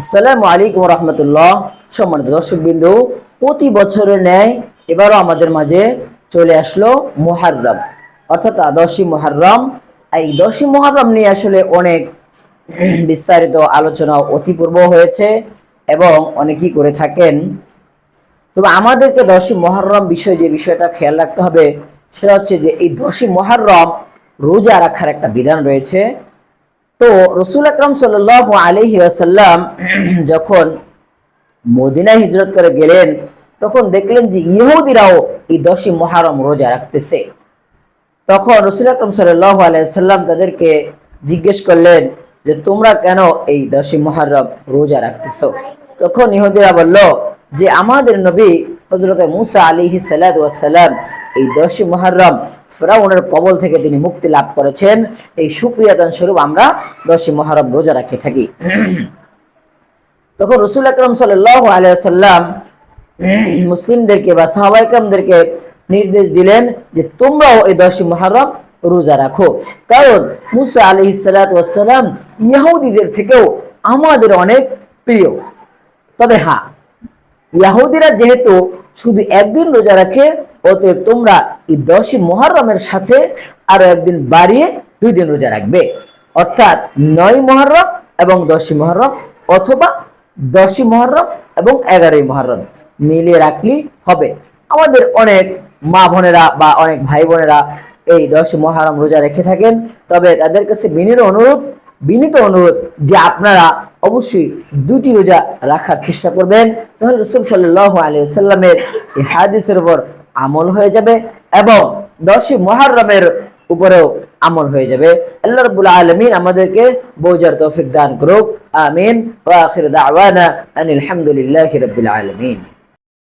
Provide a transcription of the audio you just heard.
আসসালামু আলাইকুম রহমতুল্লাহ সম্মানিত দর্শক বিন্দু প্রতি বছরের ন্যায় এবারও আমাদের মাঝে চলে আসলো মুহাররম, অর্থাৎ দশই মুহাররম। এই দশই মুহাররম নিয়ে আসলে অনেক বিস্তারিত আলোচনা অতিপূর্ব হয়েছে এবং অনেকেই করে থাকেন। তবে আমাদেরকে দশই মহরম বিষয়ে যে বিষয়টা খেয়াল রাখতে হবে, সেটা হচ্ছে যে এই দশই মহরম রোজা রাখার একটা বিধান রয়েছে। তো রসুল আকরম সাল আলহি আসাল্লাম যখন মদিনা হিজরত করে গেলেন, তখন দেখলেন যে ইহুদিরাও এই দশই মহারম রোজা রাখতেছে। তখন রসুল আকরম সাল্লাহ আলাইসাল্লাম তাদেরকে জিজ্ঞেস করলেন যে, তোমরা কেন এই দশই মহারম রোজা রাখতেছ? তখন ইহুদিরা বলল যে, আমাদের নবী হজরত মুসা আলী সাল্লাম এই দশই মহারম ফেরাউনের কবল থেকে তিনি মুক্তি লাভ করেছেন। এই সুক্রিয়াদান স্বরূপ আমরা দশই মহারম রোজা রাখে থাকি। তখন রসুল আকরম সাল্লাহ আলাইসাল্লাম মুসলিমদেরকে বা সাহাবাইকরামদেরকে নির্দেশ দিলেন যে তোমরাও এই দশই মহারম রোজা রাখো। কারণ মুসা আলি সালাম ইহুদিদের থেকেও আমাদের অনেক প্রিয়। তবে হ্যাঁ ইয়াহুদিরা যেহেতু শুধু একদিন রোজা রাখে, অতএব তোমরা এই দশই মহরমের সাথে আরও একদিন বাড়িয়ে দুই দিন রোজা রাখবে। অর্থাৎ নয় মহরম এবং দশই মহরম অথবা দশই মহরম এবং এগারোই মহরম মিলিয়ে রাখলেই হবে। আমাদের অনেক মা বোনেরা বা অনেক ভাই বোনেরা এই দশ মহারম রোজা রেখে থাকেন, তবে তাদের কাছে বিনীত অনুরোধ বিনীত অনুরোধ যে আপনারা অবশ্যই দুটি রোজা রাখার চেষ্টা করবেন। তাহলে রসুল সাল্লাহ আলী সাল্লামের এই হাদিসের উপর আমল হয়ে যাবে এবং দশই মহারমের উপরেও আমল হয়ে যাবে। আল্লাহ রবুল আলমিন আমাদেরকে বৌজার তৌফিক দান করুক। আমিন। আলহামদুলিল্লাহ রবুল আনিল আলামিন।